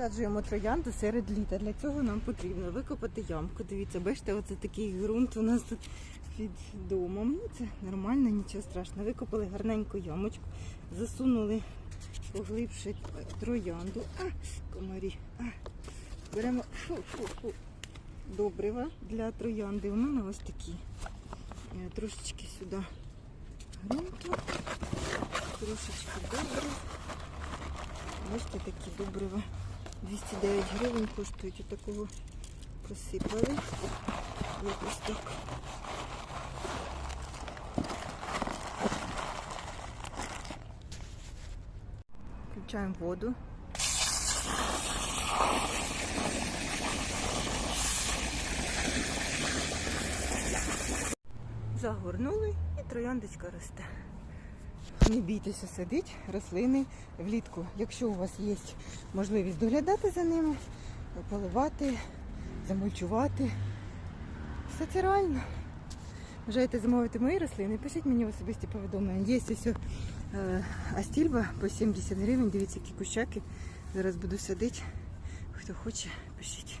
Саджуємо троянду серед літа. Для цього нам потрібно викопати ямку. Дивіться, бачите, оце такий ґрунт у нас тут під домом. Ну, це нормально, нічого страшного. Викопали гарненьку ямочку, засунули поглибше троянду. А, комарі. А. Беремо фу, фу, фу. добрива для троянди. У мене ось такі. Е, Трошечки сюди ґрунту, трошечки добрив. Бачите, такі добрива. 209 гривень коштують. Отакого посипали. Якось так. Включаємо воду. Загорнули і трояндочка росте. Не бійтеся садити рослини влітку. Якщо у вас є можливість доглядати за ними, поливати, замульчувати. Все це реально. Бажаєте замовити мої рослини, пишіть мені особисті повідомлення. Є ось е, астільба по 70 гривень. Дивіться, які кущаки. Зараз буду садити. Хто хоче, пишіть.